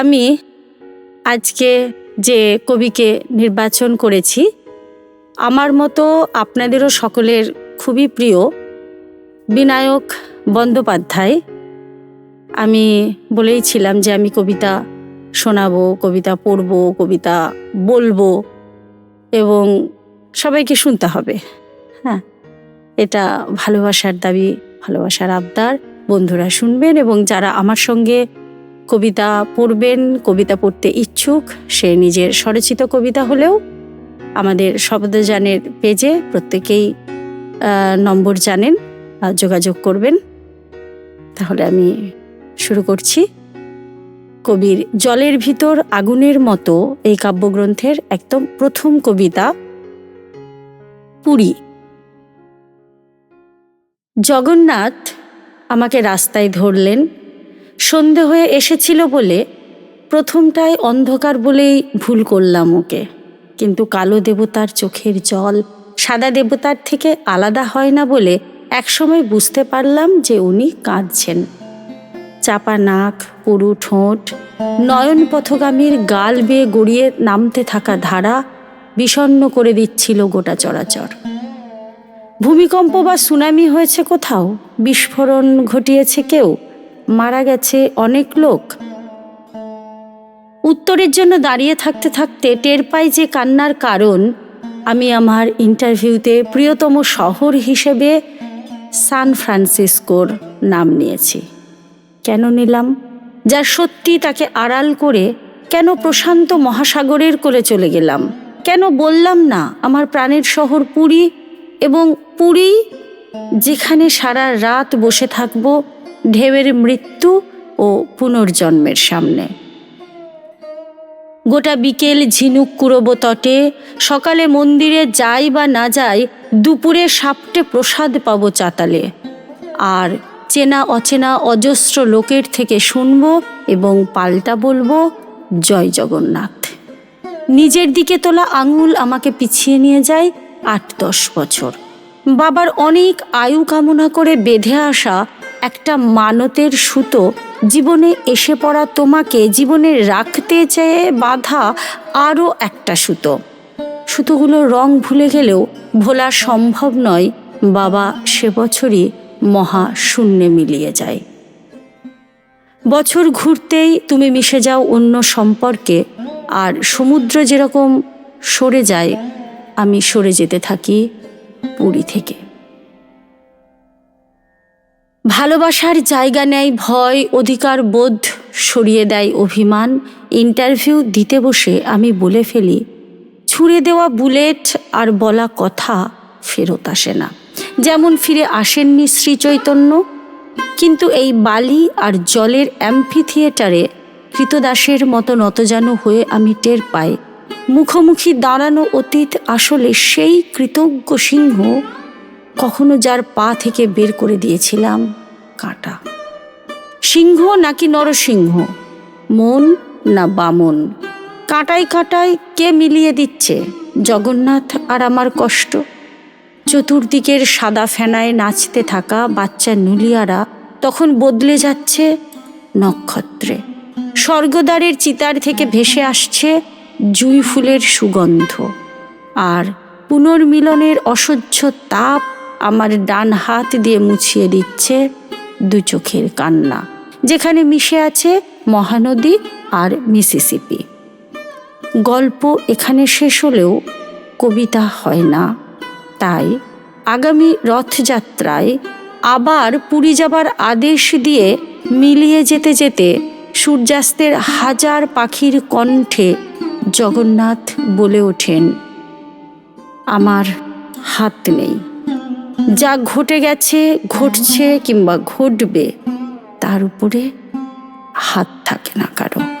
আমি আজকে যে কবিকে নির্বাচন করেছি, আমার মতো আপনাদেরও সকলের খুবই প্রিয় বিনায়ক বন্দ্যোপাধ্যায়, আমি বলেইছিলাম যে আমি কবিতা শোনাবো, কবিতা পড়ব, কবিতা বলব এবং সবাইকে শুনতে হবে। হ্যাঁ এটা ভালোবাসার দাবি, ভালোবাসার আবদার। বন্ধুরা শুনবেন এবং যারা আমার সঙ্গে কবিতা পড়বেন, কবিতা পড়তে ইচ্ছুক, সে নিজের স্বরচিত কবিতা হলেও আমাদের শব্দযানের পেজে প্রত্যেকেই নম্বর জানেন যোগাযোগ করবেন। তাহলে আমি শুরু করছি। কবির জলের ভিতর আগুনের মতো এই কাব্যগ্রন্থের একদম প্রথম কবিতা, পুরী। জগন্নাথ আমাকে রাস্তায় ধরলেন সন্ধে হয়ে এসেছিল বলে প্রথমটায় অন্ধকার বলেই ভুল করলাম ওকে। কিন্তু কালো দেবতার চোখের জল সাদা দেবতার থেকে আলাদা হয় না বলে একসময় বুঝতে পারলাম যে উনি কাঁদছেন। চাপা নাক, পুরু ঠোঁট, নয়ন পথগামীর গাল বেয়ে গড়িয়ে নামতে থাকা ধারা বিষণ্ণ করে দিচ্ছিল গোটা চরাচর। ভূমিকম্প বা সুনামি হয়েছে কোথাও? বিস্ফোরণ ঘটিয়েছে কেউ? মারা গেছে অনেক লোক। উত্তরের জন্য দাঁড়িয়ে থাকতে থাকতে টের পাই যে কান্নার কারণ, আমি আমার ইন্টারভিউতে প্রিয়তম শহর হিসেবে সান ফ্রান্সিসকোর নাম নিয়েছি। কেন নিলাম? যার সত্যি তাকে আড়াল করে কেন প্রশান্ত মহাসাগরের কোলে চলে গেলাম? কেন বললাম না আমার প্রাণের শহর পুরী এবং পুরী যেখানে সারা রাত বসে থাকব ঢেউয়ের মৃত্যু ও পুনর্জন্মের সামনে। গোটা বিকেল ঝিনুক কুড়ব তটে, সকালে মন্দিরে যাই বা না যাই, দুপুরে সাপটে প্রসাদ পাবো চাতালে। আর চেনা অচেনা অজস্র লোকের থেকে শুনব এবং পাল্টা বলব, জয় জগন্নাথ। নিজের দিকে তোলা আঙুল আমাকে পিছিয়ে নিয়ে যায় আট দশ বছর। বাবার অনেক আয়ু কামনা করে বেঁধে আসা একটা মানতের সুতো, জীবনে এসে পড়া তোমাকে জীবনে রাখতে চেয়ে বাধা আরও একটা সুতো। সুতোগুলো রং ভুলে গেলেও ভোলা সম্ভব নয়, বাবা সে বছরই মহা শূন্যে মিলিয়ে যায়। বছর ঘুরতেই তুমি মিশে যাও অন্য সম্পর্কে, আর সমুদ্র যেরকম সরে যায়, আমি সরে যেতে থাকি পুরী থেকে। ভালোবাসার জায়গা নেয় ভয়, অধিকার, বোধ সরিয়ে দেয় অভিমান। ইন্টারভিউ দিতে বসে আমি বলে ফেলি, ছুঁড়ে দেওয়া বুলেট আর বলা কথা ফেরত আসে না। যেমন ফিরে আসেননি শ্রীচৈতন্য কিন্তু এই বালি আর জলের অ্যাম্ফি থিয়েটারে কৃতদাসের মতো নতজানু হয়ে আমি টের পাই। মুখোমুখি দাঁড়ানো অতীত আসলে সেই কৃতজ্ঞ সিংহ কখনো যার পা থেকে বের করে দিয়েছিলাম কাঁটা। সিংহ নাকি নরসিংহ? মন না বামন? কাঁটায় কাঁটায় কে মিলিয়ে দিচ্ছে? জগন্নাথ আর আমার কষ্ট? চতুর্দিকের সাদা ফেনায় নাচতে থাকা বাচ্চা নুলিয়ারা তখন বদলে যাচ্ছে নক্ষত্রে। স্বর্গদ্বারের চিতার থেকে ভেসে আসছে জুঁই ফুলের সুগন্ধ। আর পুনর্মিলনের অসহ্য তাপ আমার ডান হাত দিয়ে মুছিয়ে দিচ্ছে দু চোখের কান্না, যেখানে মিশে আছে মহানদী আর মিসিসিপি। গল্প এখানে শেষ হলেও কবিতা হয় না। তাই আগামী রথযাত্রায় আবার পুরী যাবার আদেশ দিয়ে মিলিয়ে যেতে যেতে সূর্যাস্তের হাজার পাখির কণ্ঠে জগন্নাথ বলে ওঠেন, আমার হাত নেই। যা ঘটে গেছে ঘটছে কিংবা ঘটবে তার উপরে হাত থাকে না কারও।